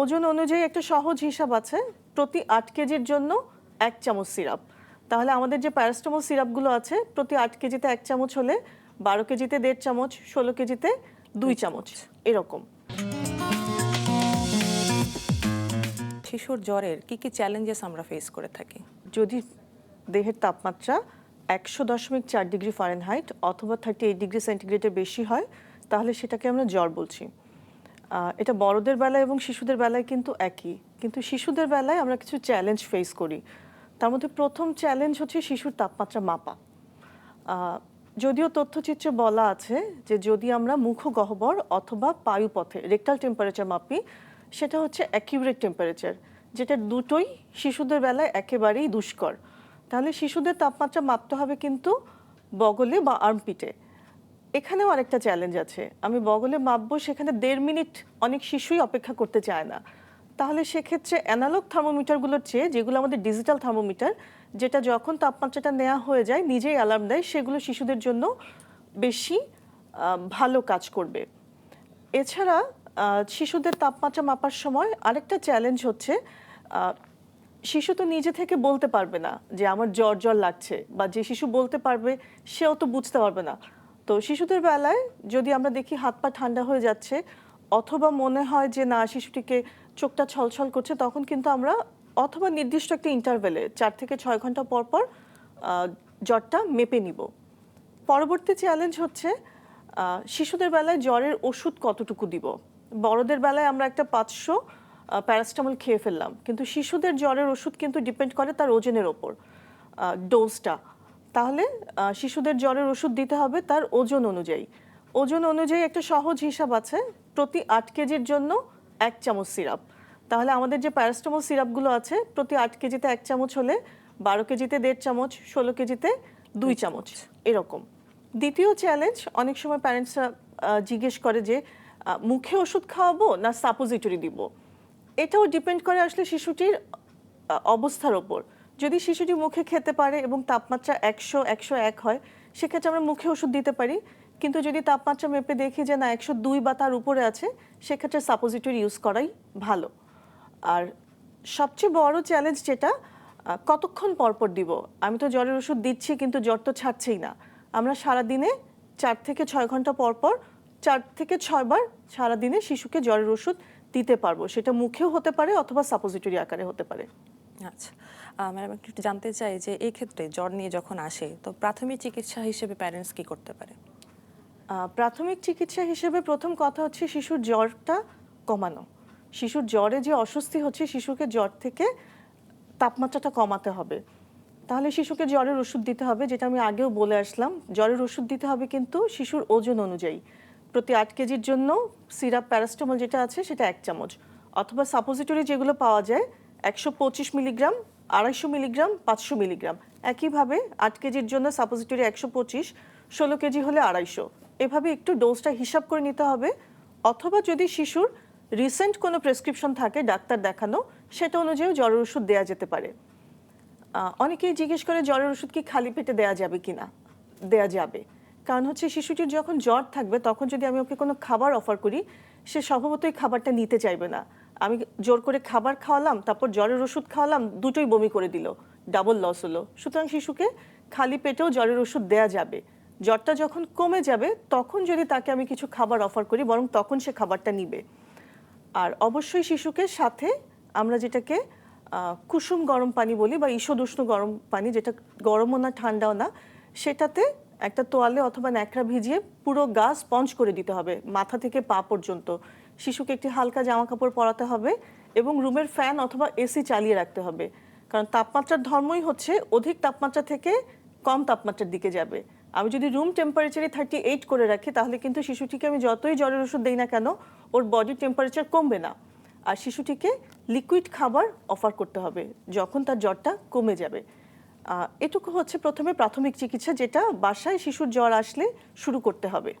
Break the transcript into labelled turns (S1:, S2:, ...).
S1: ওজন অনুযায়ী একটা সহজ হিসাব আছে। প্রতি আট কেজির জন্য এক চামচ সিরাপ। তাহলে আমাদের যে প্যারাস্টামল সিরাপগুলো আছে প্রতি আট কেজিতে এক চামচ হলে বারো কেজিতে দেড় চামচ ষোলো কেজিতে দুই চামচ। এরকম।
S2: শিশুর জ্বরের কি কি চ্যালেঞ্জেস আমরা ফেস করে থাকি?
S1: যদি দেহের তাপমাত্রা একশো দশমিক চার ডিগ্রি ফারেনহাইট অথবা থার্টি এইট ডিগ্রি সেন্টিগ্রেডের বেশি হয় তাহলে সেটাকে আমরা জ্বর বলছি। এটা বড়দের বেলায় এবং শিশুদের বেলায় কিন্তু একই। কিন্তু শিশুদের বেলায় আমরা কিছু চ্যালেঞ্জ ফেস করি। তার মধ্যে প্রথম চ্যালেঞ্জ হচ্ছে শিশুর তাপমাত্রা মাপা। যদিও তথ্যচিত্রে বলা আছে যে যদি আমরা মুখগহ্বর অথবা পায়ুপথে রেকটাল টেম্পারেচার মাপি, সেটা হচ্ছে অ্যাকিউরেট টেম্পারেচার যেটা দুটোই শিশুদের বেলায় একেবারেই দুষ্কর। তাহলে শিশুদের তাপমাত্রা মাপতে হবে কিন্তু বগলে বা আর্মপিটে এখানেও আরেকটা চ্যালেঞ্জ আছে। আমি বগলে মাপবো, সেখানে দেড় মিনিট অনেক শিশুই অপেক্ষা করতে চায় না। তাহলে সেক্ষেত্রে অ্যানালগ থার্মোমিটারগুলোর চেয়ে, যেগুলো আমাদের ডিজিটাল থার্মোমিটার যেটা যখন তাপমাত্রাটা নেওয়া হয়ে যায়, নিজেই অ্যালার্ম দেয়, সেগুলো শিশুদের জন্য বেশি ভালো কাজ করবে। এছাড়া শিশুদের তাপমাত্রা মাপার সময় আরেকটা চ্যালেঞ্জ হচ্ছে শিশু তো নিজে থেকে বলতে পারবে না যে, আমার জ্বর জ্বর লাগছে বা যে শিশু বলতে পারবে, সেও তো বুঝতে পারবে না। তো শিশুদের বেলায় যদি আমরা দেখি হাত পা ঠান্ডা হয়ে যাচ্ছে, অথবা মনে হয় যে না, শিশুটিকে চোখটা ছলছল করছে, তখন কিন্তু আমরা অথবা নির্দিষ্ট একটা ইন্টারভেলে চার থেকে ছয় ঘণ্টা পর পর জ্বরটা মেপে নিব। পরবর্তী চ্যালেঞ্জ হচ্ছে শিশুদের বেলায় জ্বরের ওষুধ কতটুকু দিব? বড়দের বেলায় আমরা একটা পাঁচশো প্যারাসিটামল খেয়ে ফেললাম। কিন্তু শিশুদের জ্বরের ওষুধ কিন্তু ডিপেন্ড করে তার ওজনের ওপর ডোজটা তাহলে শিশুদের জ্বরের ওষুধ দিতে হবে তার ওজন অনুযায়ী। ওজন অনুযায়ী একটা সহজ হিসাব আছে প্রতি আট কেজির জন্য এক চামচ সিরাপ। তাহলে আমাদের যে প্যারাস্টামল সিরাপগুলো আছে প্রতি আট কেজিতে এক চামচ হলে বারো কেজিতে দেড় চামচ ষোলো কেজিতে দুই চামচ এরকম। দ্বিতীয় চ্যালেঞ্জ অনেক সময় প্যারেন্টসরা জিজ্ঞেস করে যে মুখে ওষুধ খাওয়াবো না সাপোজিটরি দিব? এটাও ডিপেন্ড করে আসলে শিশুটির অবস্থার ওপর। যদি শিশুটি মুখে খেতে পারে এবং তাপমাত্রা একশো একশো এক হয়, সেক্ষেত্রে আমরা মুখে ওষুধ দিতে পারি। কিন্তু যদি তাপমাত্রা মেপে দেখি যে না, একশো দুই বা তার উপরে আছে, সেক্ষেত্রে সাপোজিটরি ইউজ করাই ভালো। আর সবচেয়ে বড় চ্যালেঞ্জ যেটা কতক্ষণ পরপর দিব? আমি তো জ্বরের ওষুধ দিচ্ছি, কিন্তু জ্বর তো ছাড়ছেই না। আমরা সারাদিনে চার থেকে ছয় ঘণ্টা পরপর, চার থেকে ছয়বার সারাদিনে শিশুকে জ্বরের ওষুধ দিতে পারব। সেটা মুখেও হতে পারে অথবা সাপোজিটরি আকারে হতে পারে।
S2: আচ্ছা ম্যাডাম একটু জানতে চাই যে এই ক্ষেত্রে জ্বর নিয়ে যখন আসে, তো প্রাথমিক চিকিৎসা হিসেবে প্যারেন্টস কি করতে পারে?
S1: প্রাথমিক চিকিৎসা হিসেবে প্রথম কথা হচ্ছে শিশুর জ্বরটা কমানো। শিশুর জ্বরে যে অস্বস্তি হচ্ছে, শিশুকে জ্বর থেকে তাপমাত্রাটা কমাতে হবে। তাহলে শিশুকে জ্বরের ওষুধ দিতে হবে, যেটা আমি আগেও বলে আসলাম। জ্বরের ওষুধ দিতে হবে কিন্তু শিশুর ওজন অনুযায়ী। প্রতি আট কেজির জন্য সিরাপ, প্যারাস্টামল যেটা আছে, সেটা এক চামচ। অথবা সাপোজিটরি যেগুলো পাওয়া যায় একশো পঁচিশ মিলিগ্রাম, আড়াইশো মিলিগ্রাম, পাঁচশো মিলিগ্রাম। একইভাবে আট কেজির জন্য সাপোজিটরি একশো পঁচিশ, ষোলো কেজি হলে আড়াইশো। এভাবে একটু ডোজটা হিসাব করে নিতে হবে। অথবা যদি শিশুর রিসেন্ট কোনো প্রেসক্রিপশন থাকে, ডাক্তার দেখানো, সেটা অনুযায়ী জ্বরের ওষুধ দেওয়া যেতে পারে। অনেকেই জিজ্ঞেস করে জ্বরের ওষুধ কি খালি পেটে দেওয়া যাবে কিনা? দেওয়া যাবে। কারণ হচ্ছে শিশুটির যখন জ্বর থাকবে, তখন যদি আমি ওকে কোনো খাবার অফার করি, সে স্বভাবতই খাবারটা নিতে চাইবে না। আমি জোর করে খাবার খাওয়ালাম, তারপর জ্বরের ওষুধ খাওয়ালাম, দুটোই বমি করে দিল ডাবল লস হলো। সুতরাং শিশুকে খালি পেটেও জ্বরের ওষুধ দেয়া যাবে। জ্বরটা যখন কমে যাবে, তখন যদি তাকে আমি কিছু খাবার অফার করি, বরং তখন সে খাবারটা নিবে। আর অবশ্যই শিশুকে সাথে আমরা যেটাকে কুসুম গরম পানি বলি বা ঈষদ উষ্ণ গরম পানি, যেটা গরমও না, ঠান্ডাও না, সেটাতে একটা তোয়ালে অথবা ন্যাকড়া ভিজিয়ে পুরো গা স্পঞ্জ করে দিতে হবে, মাথা থেকে পা পর্যন্ত। শিশুকে একটি হালকা জামা কাপড় পরাতে হবে এবং রুমের ফ্যান অথবা এসি চালিয়ে রাখতে হবে। কারণ তাপমাত্রার ধর্মই হচ্ছে অধিক তাপমাত্রা থেকে কম তাপমাত্রার দিকে যাবে। আমি যদি রুম টেম্পারেচারে থার্টি এইট করে রাখি, তাহলে কিন্তু শিশুটিকে আমি যতই জ্বরের ওষুধ দিই না কেন, ওর বডি টেম্পারেচার কমবে না। আর শিশুটিকে লিকুইড খাবার অফার করতে হবে যখন তার জ্বরটা কমে যাবে। এটুকু হচ্ছে প্রথমে প্রাথমিক চিকিৎসা, যেটা বাসায় শিশুর জ্বর আসলে শুরু করতে হবে।